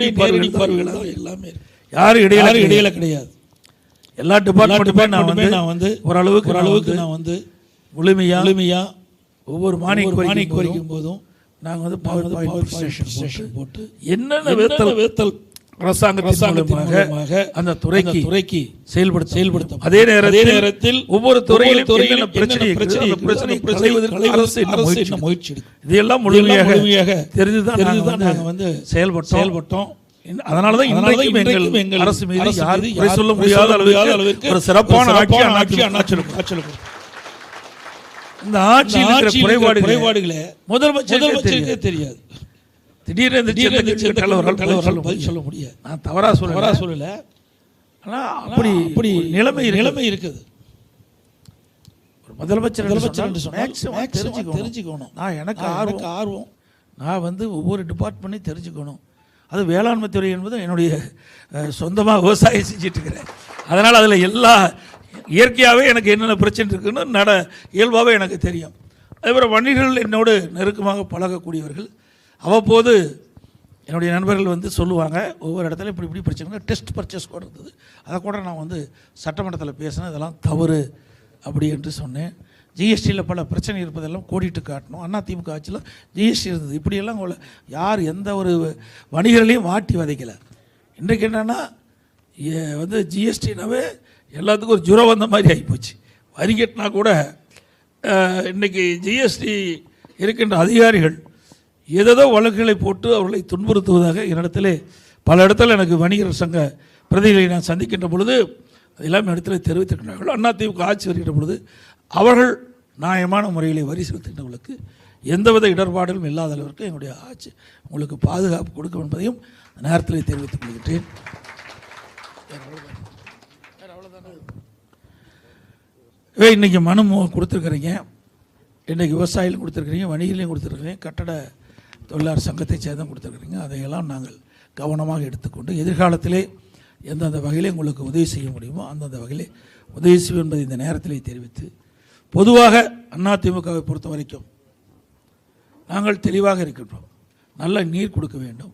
நேரடி பார்வைகளாக எல்லாமே. யாரும் இடையில இடையில கிடையாது. எல்லா டிபார்ட்மெண்ட்டுமே நான் department வந்து நான் வந்து ஓரளவுக்கு ஓரளவுக்கு நான் வந்து முழுமையா முழுமையா ஒவ்வொரு மானிக் மானிக் வரைக்கும் போதும் நாங்கள் வந்து பவர் ஸ்டேஷன் போட்டு என்னென்ன வேத்தல் வேத்தல் மூலமாக அந்த துறைக்கு துறைக்கு செயல்படுத்த செயல்படுத்த அதே நேரத்தில் நேரத்தில் ஒவ்வொரு துறையிலும் பிரச்சனை பிரச்சனை பிரச்சனை அரசு என்ன முயற்சி. இதையெல்லாம் முழுமையாக நாங்கள் வந்து செயல்பட்டோம். செயல்பட்டோம். அதனால தான் அதனால தான் இன்றைக்கும் எங்கள் அரசு மீது யாரும் குறை சொல்ல முடியாத அளவிற்கு ஒரு சிறப்பான ஆட்சி. இந்த ஆட்சியில் இருக்கிற குறைபாடுகளை முதலமைச்சருக்கே தெரியாது. திடீர்னு திடீர்னு சொல்ல முடியாது. நான் தவறா தவறா சொல்லல. சொல்லல ஆனா அப்படி ஒரு நிலைமை. நிலைமை இருக்குது. முதலமைச்சர் முதலமைச்சர் தெரிஞ்சுக்கணும். தெரிஞ்சுக்கணும். நான் எனக்கு ஆர்வம். ஆர்வம். நான் வந்து ஒவ்வொரு டிபார்ட்மெண்ட்டையும் தெரிஞ்சுக்கணும். அது வேளாண்மை துறை என்பது என்னுடைய சொந்தமாக விவசாயம் செஞ்சுட்டு இருக்கிறேன். அதனால் அதில் எல்லா இயற்கையாகவே எனக்கு என்னென்ன பிரச்சனை இருக்குன்னு நட இயல்பாகவே எனக்கு தெரியும். அதேபோல் வணிகர்கள் என்னோடு நெருக்கமாக பழகக்கூடியவர்கள். அவ்வப்போது என்னுடைய நண்பர்கள் வந்து சொல்லுவாங்க ஒவ்வொரு இடத்துல இப்படி இப்படி பிரச்சனை டெஸ்ட் பர்ச்சேஸ் கூட இருந்தது. அதை கூட நான் வந்து சட்டமன்றத்தில் பேசினேன் இதெல்லாம் தவறு அப்படி என்று சொன்னேன். ஜிஎஸ்டியில் பல பிரச்சனை இருப்பதெல்லாம் கோடிட்டு காட்டணும். அண்ணா திமுக ஆட்சியில் ஜிஎஸ்டி இருந்தது. இப்படியெல்லாம் உங்களை யார் எந்த ஒரு வணிகர்களையும் வாட்டி வதைக்கலை. இன்றைக்கு என்னென்னா வந்து ஜிஎஸ்டினாவே எல்லாத்துக்கும் ஒரு ஜுரம் வந்த மாதிரி ஆகிப்போச்சு வரி கட்டினா கூட இன்றைக்கி ஜிஎஸ்டி இருக்கின்ற அதிகாரிகள் ஏதேதோ வழக்குகளை போட்டு அவர்களை துன்புறுத்துவதாக என்னிடத்திலே பல இடத்துல எனக்கு வணிகர் சங்க பிரதிநிதிகளை நான் சந்திக்கின்ற பொழுது அதெல்லாம் இடத்துல தெரிவித்திருக்கிறார்கள் அண்ணா திமுக ஆட்சி வருகின்ற பொழுது அவர்கள் நியாயமான முறையில் வரி செலுத்துகின்றவர்களுக்கு எந்தவித இடர்பாடும் இல்லாத அளவிற்கு எங்களுடைய ஆட்சி உங்களுக்கு பாதுகாப்பு கொடுக்கும் என்பதையும் நேரத்தில் தெரிவித்துக் கொள்கின்றேன். இவை இன்னைக்கு மனு கொடுத்துருக்குறீங்க. இன்றைக்கி விவசாயிகளும் கொடுத்துருக்குறீங்க வணிகர்களையும் கொடுத்துருக்குறீங்க. கட்டட தொழிலாளர் சங்கத்தை சேதம் கொடுத்துருக்குறீங்க. அதையெல்லாம் நாங்கள் கவனமாக எடுத்துக்கொண்டு எதிர்காலத்திலே எந்தெந்த வகையிலே உங்களுக்கு உதவி செய்ய முடியுமோ அந்தந்த வகையிலே உதவி செய்வோம் என்பதை இந்த நேரத்திலே தெரிவித்து பொதுவாக அதிமுகவை பொறுத்த வரைக்கும் நாங்கள் தெளிவாக இருக்கின்றோம். நல்ல நீர் கொடுக்க வேண்டும்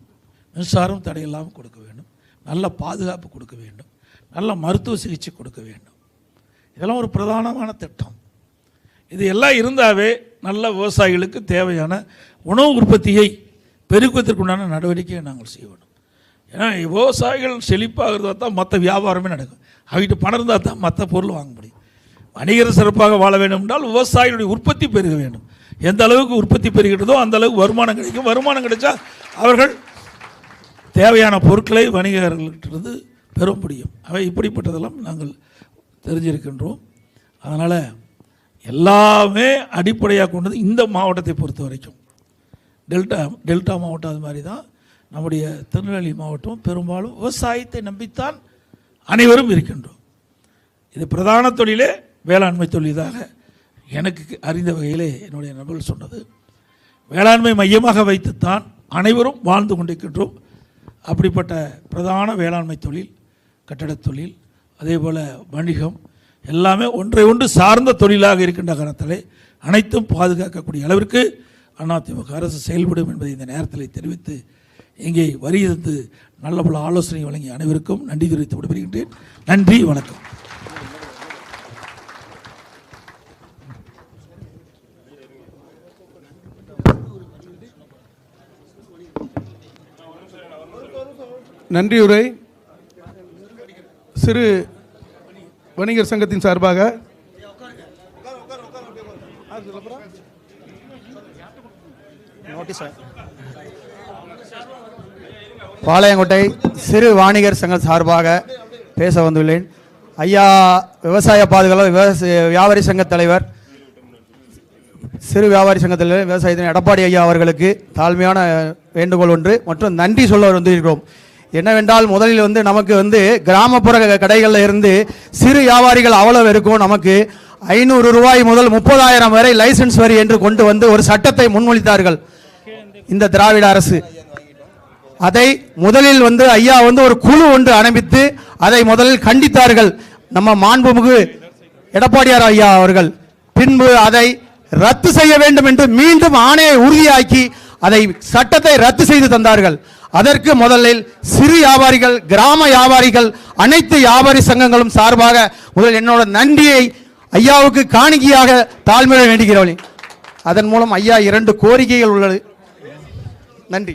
மின்சாரம் தடையில்லாமல் கொடுக்க வேண்டும் நல்ல பாதுகாப்பு கொடுக்க வேண்டும் நல்ல மருத்துவ சிகிச்சை கொடுக்க வேண்டும். இதெல்லாம் ஒரு பிரதானமான திட்டம். இது எல்லாம் இருந்தாவே நல்ல விவசாயிகளுக்கு தேவையான உணவு உற்பத்தியை பெருக்குவதற்குண்டான நடவடிக்கையை நாங்கள் செய்ய வேண்டும். ஏன்னா விவசாயிகள் செழிப்பாகிறதா தான் மற்ற வியாபாரமே நடக்கும். அவகிட்ட பணம் இருந்தால் தான் மற்ற பொருள் வாங்க முடியும். வணிகர் சிறப்பாக வாழ வேண்டும் என்றால் விவசாயிகளுடைய உற்பத்தி பெருக வேண்டும். எந்த அளவுக்கு உற்பத்தி பெருகிறதோ அந்த அளவுக்கு வருமானம் கிடைக்கும். வருமானம் கிடைச்சா அவர்கள் தேவையான பொருட்களை வணிகர்களிட்டிருந்து பெற முடியும். அவை இப்படிப்பட்டதெல்லாம் நாங்கள் தெரிஞ்சிருக்கின்றோம். அதனால் எல்லாமே அடிப்படையாக கொண்டது இந்த மாவட்டத்தை பொறுத்த வரைக்கும். டெல்டா டெல்டா மாவட்டம் அது மாதிரி தான். நம்முடைய திருநெல்வேலி மாவட்டம் பெரும்பாலும் விவசாயத்தை நம்பித்தான் அனைவரும் இருக்கின்றோம். இது பிரதான தொழிலே வேளாண்மை தொழிலாக எனக்கு அறிந்த வகையிலே என்னுடைய நண்பர்கள் சொன்னது. வேளாண்மை மையமாக வைத்துத்தான் அனைவரும் வாழ்ந்து கொண்டிருக்கின்றோம். அப்படிப்பட்ட பிரதான வேளாண்மை தொழில் கட்டடத் தொழில் அதே போல் வணிகம் எல்லாமே ஒன்றை ஒன்று சார்ந்த தொழிலாக இருக்கின்ற காரணத்தில் அனைத்தும் பாதுகாக்கக்கூடிய அளவிற்கு அதிமுக அரசு செயல்படும் என்பதை இந்த நேரத்தில் தெரிவித்து இங்கே வருகிறது நல்ல பல ஆலோசனை வழங்கிய அனைவருக்கும் நன்றி தெரிவித்து விடுபடுகின்றேன் நன்றி வணக்கம். நன்றியுரை சிறு வணிகர் சங்கத்தின் சார்பாக பாளையங்கோட்டை சிறு வாணிகர் சங்க சார்பாக பேச வந்துள்ளேன். ஐயா விவசாய பாதுகாப்பு விவசாய வியாபாரி சங்க தலைவர் சிறு வியாபாரி சங்க தலைவர் விவசாயத்தின் எடப்பாடி ஐயா அவர்களுக்கு தாழ்மையான வேண்டுகோள் ஒன்று மற்றும் நன்றி சொல்ல வந்திருக்கிறோம். என்னவென்றால் முதலில் வந்து நமக்கு வந்து கிராமப்புற கடைகளில் இருந்து சிறு வியாபாரிகள் அவ்வளவு இருக்கும். நமக்கு ஐநூறு ரூபாய் முதல் முப்பதாயிரம் வரை லைசன்ஸ் வரி என்று கொண்டு வந்து ஒரு சட்டத்தை முன்மொழித்தார்கள். இந்த திராவிட அரசு. அதை முதலில் வந்து ஐயா வந்து ஒரு குழு ஒன்று ஆரம்பித்து அதை முதலில் கண்டித்தார்கள். நம்ம மாண்புமிகு எடப்பாடியார் ஐயா அவர்கள். பின்பு அதை ரத்து செய்ய வேண்டும் என்று மீண்டும் ஆணையை உறுதியாக்கி அதை சட்டத்தை ரத்து செய்து தந்தார்கள். அதற்கு முதலில் சிறு வியாபாரிகள் கிராம வியாபாரிகள் அனைத்து வியாபாரி சங்கங்களும் சார்பாக முதல் என்னோட நன்றியை ஐயாவுக்கு காணிக்கையாக தாழ்மையை வேண்டுகிறோம். அதன் மூலம் ஐயா இரண்டு கோரிக்கைகள் உள்ளது. நன்றி.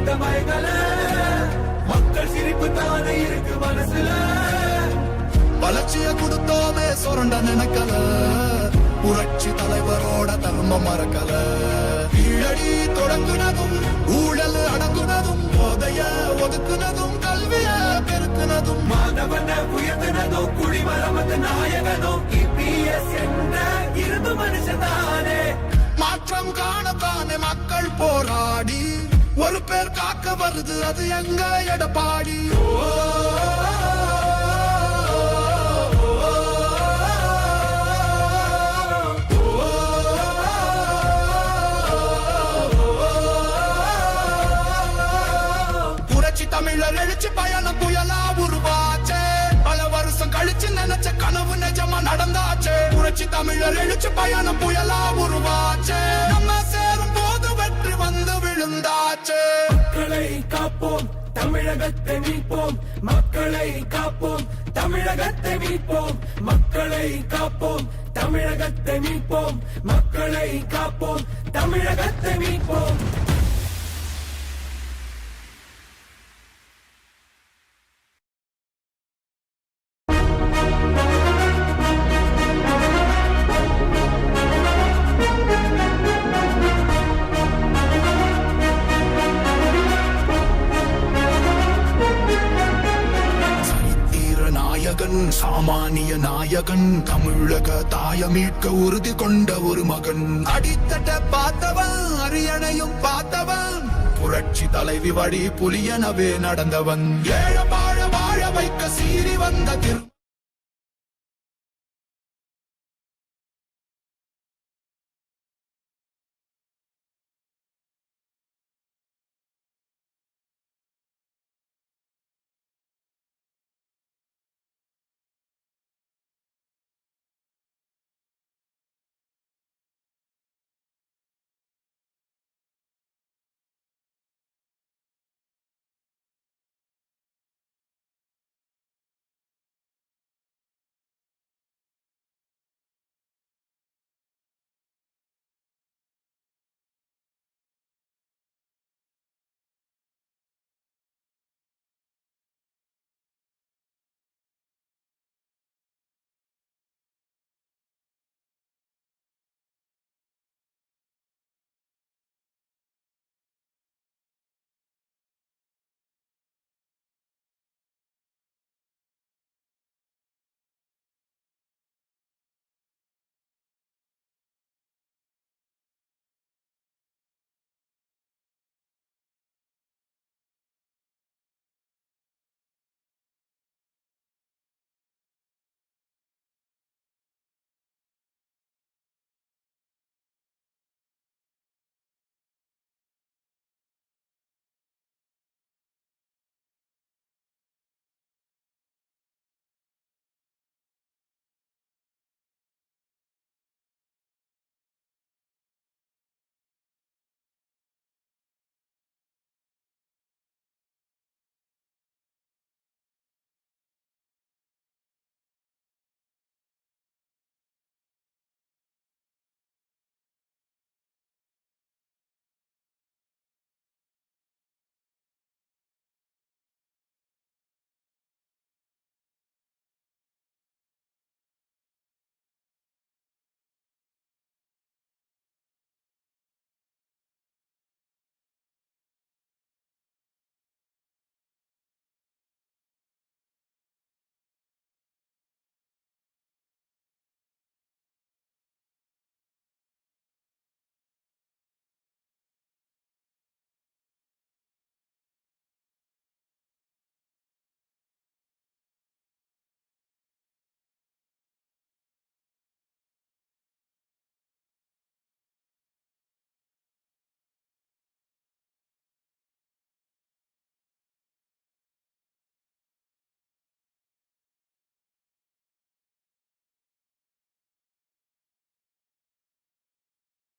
நாங்க மயங்கல மக்கள் சிரிப்பு தானே இருக்கு மனசுல? வளர்ச்சிய கொடுத்தோமே சுரண்ட நினைக்கல. புரட்சி தலைவரோட தர்மம் மறக்கல. கீழடி தொடங்குனதும் ஊழல் அடங்குனதும் போதைய ஒதுக்குனதும் கல்விய பெருக்குனதும். மாதவன உயர்த்தினதோ ஒரு பேர் காக்க வருது அது எங்க எடப்பாடி? புரட்சி தமிழர் எழுச்சி பயணம் புயலா உருவாச்சே. பல வருஷம் கழிச்சு நினைச்ச கனவு நிஜமா நடந்தாச்சே. புரட்சி தமிழர் எழுச்சி பயணம் புயலா உருவாச்சே. நம்ம சேரும் போது வெற்றி வந்து விழுந்தாச்சு. மக்களை காப்போம் தமிழகத்தை மீட்போம். மக்களை காப்போம் தமிழகத்தை மீட்போம். மக்களை காப்போம் தமிழகத்தை மீட்போம். மக்களை காப்போம் தமிழகத்தை மீட்போம். மன்னன் சாமானிய நாயகன் தமிழக தாய மீட்க உறுதி கொண்ட ஒரு மகன். அடித்தட்ட பார்த்தவன் அரியணையும் பார்த்தவன் புரட்சி தலைவி வழி புலியனவே நடந்தவன். ஏழ வாழ வாழ வைக்க சீறி வந்த திரு